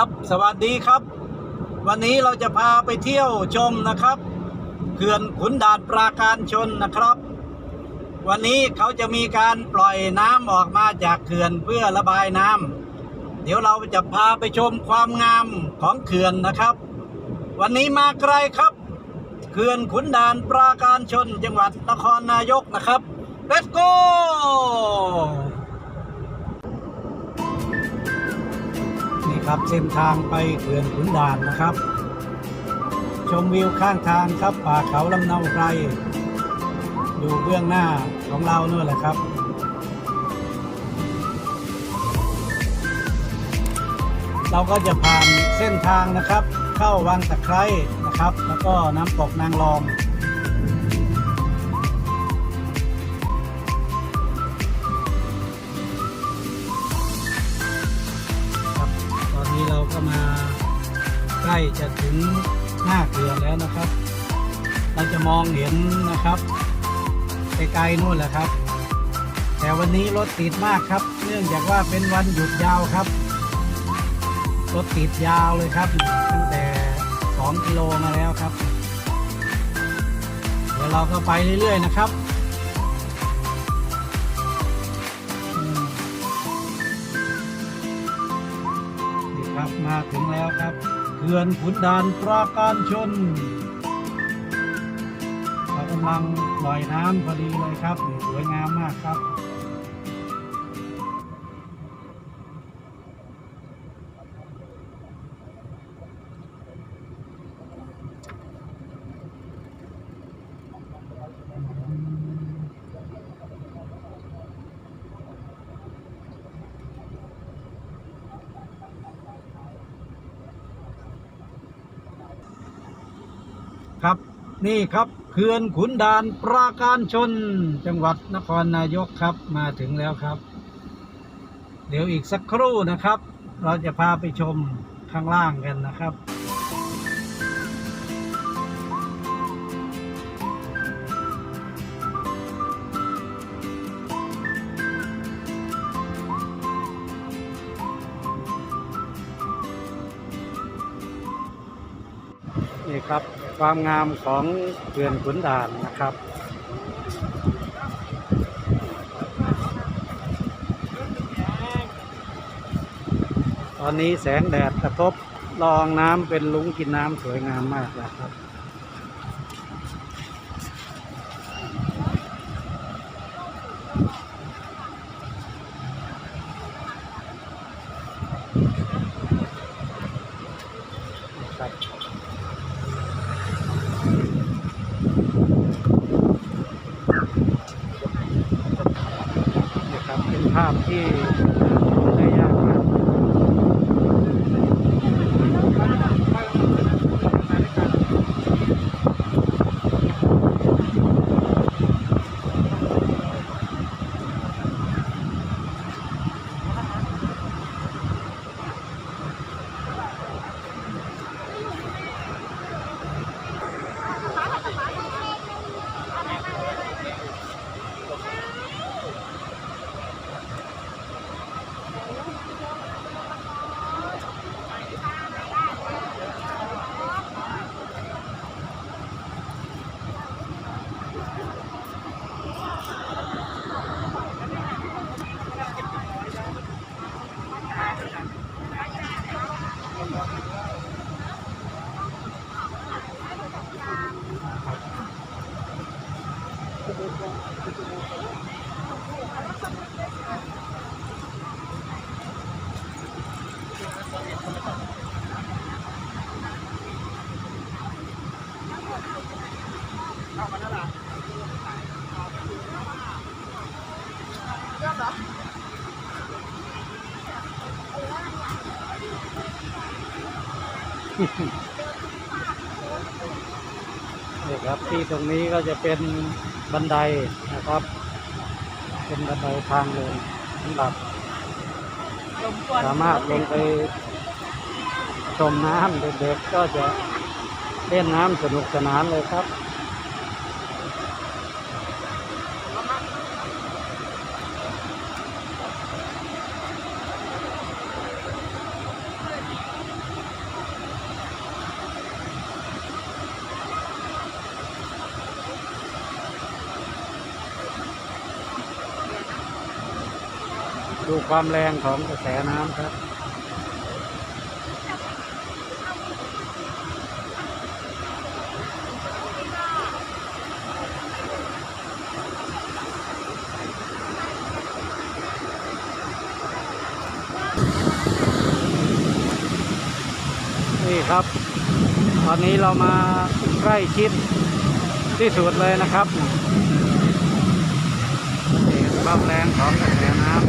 ครับ สวัสดีครับ วันนี้เราจะพาไปเที่ยวชมนะครับเขื่อนขุนด่านปราการชนนะครับ วันนี้เขาจะมีการปล่อยน้ำออกมาจากเขื่อนเพื่อระบายน้ำเดี๋ยวเราจะพาไปชมความงามของเขื่อนนะครับ วันนี้มาไกลครับเขื่อนขุนด่านปราการชนจังหวัดนครนายกนะครับ Let's go ครับเส้นทางไปเขื่อนขุนด่านนะครับ ชมวิวข้างทางครับป่าเขาลำเนาไพรอยู่เบื้องหน้าของเรานู่นแหละครับเราก็จะผ่านเส้นทางนะครับ เข้าวังตะไคร้นะครับ แล้วก็น้ำตกนางรอง ก็มาใกล้จะถึงหน้าเขื่อนแล้วนะครับ เราจะมองเห็นนะครับไกลๆนู่นแหละครับ แต่วันนี้รถติดมากครับ เนื่องจากว่าเป็นวันหยุดยาวครับ รถติดยาวเลยครับตั้งแต่ 2 กิโลมาแล้วครับ เดี๋ยวเราก็ไปเรื่อยๆนะครับ ครับมาถึงแล้วครับเขื่อนขุนด่านปราการชนเรากำลังปล่อยน้ำพอดีเลยครับสวยงามมากครับ ครับ นี่ครับเขื่อนขุนด่านปราการชน จังหวัดนครนายกครับมาถึงแล้วครับ เดี๋ยวอีกสักครู่นะครับ เราจะพาไปชมข้างล่างกันนะครับนี่ครับ ความงามของเขื่อนขุนด่านนะครับ ตอนนี้แสงแดดกระทบรองน้ำเป็นลุงกินน้ำสวยงามมากเลยครับนี่ครับเป็น ภาพที่ Mm-hmm. นี่ครับที่ตรงนี้ก็จะเป็นบันไดนะครับ เป็นบันไดทางเดินสำหรับสามารถลงไปชมน้ำเด็กๆก็จะเล่นน้ำสนุกสนานเลยครับ ดูความแรงของกระแสน้ำครับ นี่ครับ ตอนนี้เรามาใกล้ชิดที่สุดเลยนะครับความแรงของกระแสน้ำ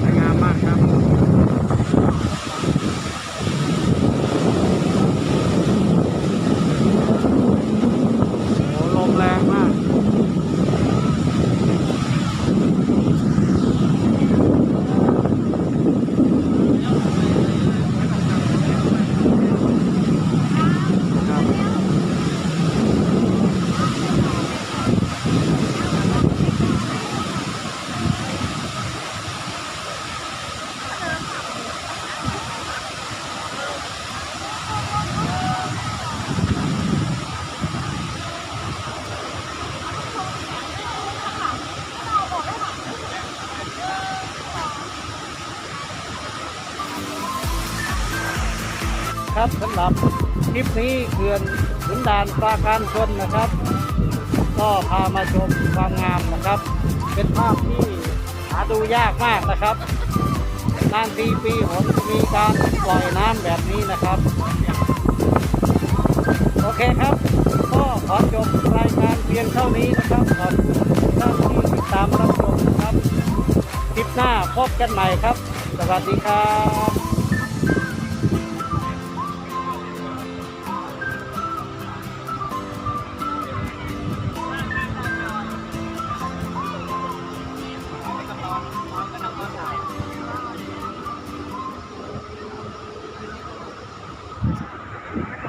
สวยงามมากครับ โอ้ลมแรงมาก ครับ ครับสำหรับคลิปนี้เขื่อนขุนด่านปราการชนนะครับ ก็พามาชมความงามนะครับ เป็นภาพที่หาดูยากมากนะครับนานทีปีหนมีการปล่อยน้ำแบบนี้นะครับ โอเคครับ ก็ขอจบรายการเพียงเท่านี้นะครับขอบคุณท่านที่ติดตามรับชมนะครับคลิปหน้าพบกันใหม่ครับ สวัสดีครับ